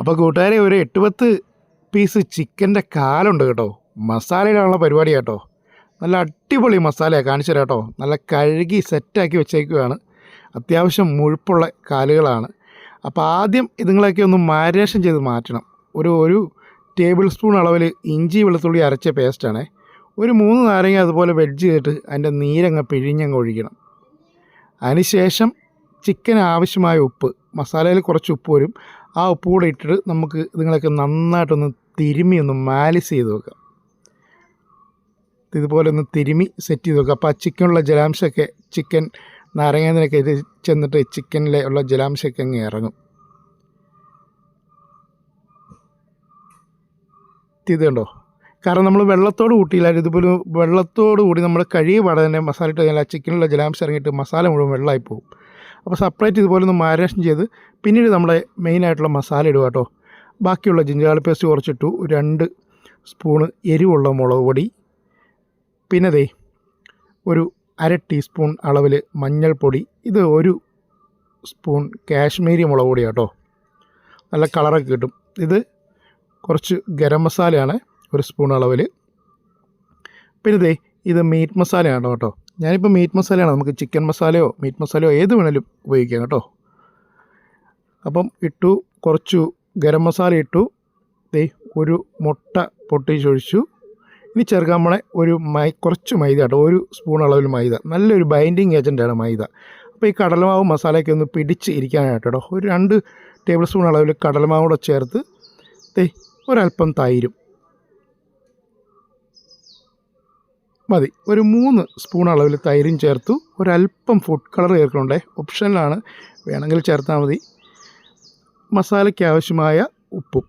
അപ്പോൾ കൂട്ടുകാരെ ഒരു എട്ട് പത്ത് പീസ് ചിക്കന്റെ കാലുണ്ട് കേട്ടോ. മസാലയിലുള്ള പരിപാടി കേട്ടോ. നല്ല അടിപൊളി മസാലയാണ് കാണിച്ചു തരാം കേട്ടോ. നല്ല കഴുകി സെറ്റാക്കി വെച്ചേക്കുകയാണ് അത്യാവശ്യം മുഴുപ്പുള്ള കാലുകളാണ്. അപ്പോൾ ആദ്യം ഇതുങ്ങളൊക്കെ ഒന്ന് മാരിനേഷൻ ചെയ്ത് മാറ്റണം. ഒരു ഒരു ടേബിൾ സ്പൂൺ അളവിൽ ഇഞ്ചി വെളുത്തുള്ളി അരച്ച പേസ്റ്റാണ് ഒരു മൂന്ന് നാരങ്ങ അതുപോലെ വെഡ്ജ് ചെയ്തിട്ട് അതിന്റെ നീരങ്ങ് പിഴിഞ്ഞങ്ങ് ഒഴിക്കണം. അതിനുശേഷം ചിക്കന് ആവശ്യമായ ഉപ്പ്. മസാലയിൽ കുറച്ച് ഉപ്പ് വരും. ആ ഉപ്പ് കൂടെ ഇട്ടിട്ട് നമുക്ക് ഇതുങ്ങളൊക്കെ നന്നായിട്ടൊന്ന് തിരുമി ഒന്ന് മാലിസ് ചെയ്ത് വെക്കാം. ഇതുപോലെ ഒന്ന് തിരുമി സെറ്റ് ചെയ്ത് വെക്കാം. അപ്പോൾ ആ ചിക്കനുള്ള ജലാംശമൊക്കെ ചിക്കൻ നാരങ്ങേന്ദ്രൊക്കെ ഇത് ചെന്നിട്ട് ചിക്കനിലെ ഉള്ള ജലാംശമൊക്കെ അങ്ങ് ഇറങ്ങും. ഇത് കണ്ടോ? കാരണം നമ്മൾ വെള്ളത്തോട് കൂട്ടിയില്ലായിരുന്നു ഇതുപോലെ വെള്ളത്തോട് കൂടി നമ്മൾ കഴിയ പാടെ തന്നെ മസാല ഇട്ട് കഴിഞ്ഞാൽ ചിക്കനിലുള്ള ജലാംശം ഇറങ്ങിയിട്ട് മസാല മുഴുവൻ വെള്ളമായി പോകും. അപ്പോൾ സെപ്പറേറ്റ് ഇതുപോലെ ഒന്ന് മാരിനേഷൻ ചെയ്ത് പിന്നീട് നമ്മളെ മെയിനായിട്ടുള്ള മസാല ഇടുക കേട്ടോ. ബാക്കിയുള്ള ജിഞ്ചാളി പേസ്റ്റ് കുറച്ചിട്ടു രണ്ട് സ്പൂണ് എരിവുള്ള മുളക് പൊടി. പിന്നെ ദേ ഒരു അര ടീസ്പൂൺ അളവിൽ മഞ്ഞൾപ്പൊടി. ഇത് ഒരു സ്പൂൺ കാശ്മീരി മുളക് പൊടി കേട്ടോ. നല്ല കളറൊക്കെ കിട്ടും. ഇത് കുറച്ച് ഗരം മസാലയാണ് ഒരു സ്പൂൺ അളവിൽ പിന്നെ ദേ ഇത് മീറ്റ് മസാലയാണ് കേട്ടോ. ഞാനിപ്പോൾ മീറ്റ് മസാലയാണ് നമുക്ക് ചിക്കൻ മസാലയോ മീറ്റ് മസാലയോ ഏത് വേണേലും ഉപയോഗിക്കാം കേട്ടോ. അപ്പം ഇട്ടു കുറച്ചു ഗരം മസാല ഇട്ടു. ദേ ഒരു മുട്ട പൊട്ടിച്ചൊഴിച്ചു. ഇനി ചേർക്കാൻ നമ്മളെ ഒരു മൈ കുറച്ച് മൈദ കേട്ടോ. ഒരു സ്പൂൺ അളവിൽ മൈദ. നല്ലൊരു ബൈൻഡിങ് ഏജന്റാണ് മൈദ. അപ്പോൾ ഈ കടലമാവ് മസാലയൊക്കെ ഒന്ന് പിടിച്ച് ഇരിക്കാനായിട്ട് ഒരു രണ്ട് ടേബിൾ സ്പൂൺ അളവിൽ കടലമാവ് കൂടെ ചേർത്ത് ദേ ഒരല്പം തൈരും. മതി. ഒരു മൂന്ന് സ്പൂൺ അളവിൽ തൈരും ചേർത്തു. ഒരല്പം ഫുഡ് കളർ ചേർക്കണുണ്ടേ. ഓപ്ഷനിലാണ് വേണമെങ്കിൽ ചേർത്താൽ മതി. മസാലയ്ക്ക് ആവശ്യമായ ഉപ്പും.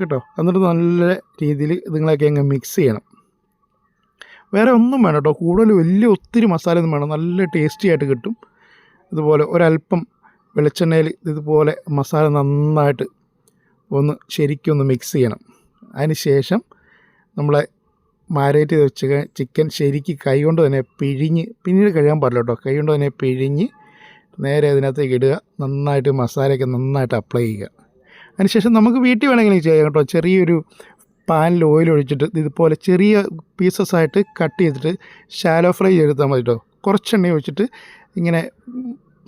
കേട്ടോ? എന്നിട്ട് നല്ല രീതിയിൽ ഇതുങ്ങളൊക്കെ അങ്ങ് മിക്സ് ചെയ്യണം. വേറെ ഒന്നും വേണം കേട്ടോ. കൂടുതൽ വലിയ ഒത്തിരി മസാല ഒന്നും വേണം നല്ല ടേസ്റ്റി ആയിട്ട് കിട്ടും. ഇതുപോലെ ഒരല്പം വെളിച്ചെണ്ണയിൽ ഇതുപോലെ മസാല നന്നായിട്ട് ഒന്ന് ശരിക്കും ഒന്ന് മിക്സ് ചെയ്യണം. അതിന് ശേഷം നമ്മളെ മാരേറ്റ് ചെയ്ത് വെച്ച ചിക്കൻ ശരിക്ക് കൈകൊണ്ട് തന്നെ പിഴിഞ്ഞ് പിന്നീട് കഴിയാൻ പാടില്ല കേട്ടോ. കൈ കൊണ്ട് തന്നെ പിഴിഞ്ഞ് നേരെ അതിനകത്തേക്ക് ഇടുക. നന്നായിട്ട് മസാലയൊക്കെ നന്നായിട്ട് അപ്ലൈ ചെയ്യുക. അതിനുശേഷം നമുക്ക് വീട്ടിൽ വേണമെങ്കിൽ ചെയ്യാം കേട്ടോ. ചെറിയൊരു പാനിൽ ഓയിൽ ഒഴിച്ചിട്ട് ഇതുപോലെ ചെറിയ പീസസ് ആയിട്ട് കട്ട് ചെയ്തിട്ട് ഷാലോ ഫ്രൈ ചെയ്തെടുത്താൽ മതി കേട്ടോ. കുറച്ചെണ്ണ ഒഴിച്ചിട്ട് ഇങ്ങനെ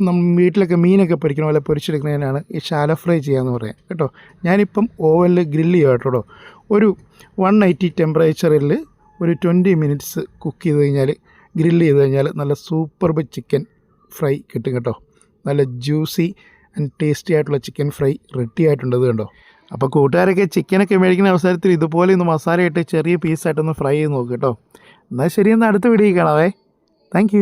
നമ്മൾ വീട്ടിലൊക്കെ മീനൊക്കെ പൊരിക്കണ പോലെ പൊരിച്ചെടുക്കുന്നതിനാണ് ഈ ഷാലോ ഫ്രൈ ചെയ്യാമെന്ന് പറയാം. കേട്ടോ. ഞാനിപ്പം ഓവനിൽ ഗ്രില്ല് ചെയ്യാം കേട്ടോ ഒരു വൺ എയ്റ്റി ടെമ്പറേച്ചറിൽ ഒരു ട്വന്റി മിനിറ്റ്സ് കുക്ക് ചെയ്ത് കഴിഞ്ഞാൽ ഗ്രില്ല് ചെയ്ത് കഴിഞ്ഞാൽ നല്ല സൂപ്പർബ് ചിക്കൻ ഫ്രൈ കിട്ടും കേട്ടോ. നല്ല ജ്യൂസി ആൻഡ് ടേസ്റ്റി ആയിട്ടുള്ള ചിക്കൻ ഫ്രൈ റെഡി ആയിട്ടുണ്ട് ഇത് കണ്ടോ. അപ്പോൾ കൂട്ടുകാരൊക്കെ ചിക്കനൊക്കെ മേടിക്കുന്ന അവസരത്തിൽ ഇതുപോലെ ഒന്ന് മസാല ഇട്ട് ചെറിയ പീസായിട്ടൊന്ന് ഫ്രൈ ചെയ്ത് നോക്കുക കേട്ടോ. എന്നാൽ ശരി എന്നാൽ അടുത്ത വീഡിയോ കാണാവേ. താങ്ക്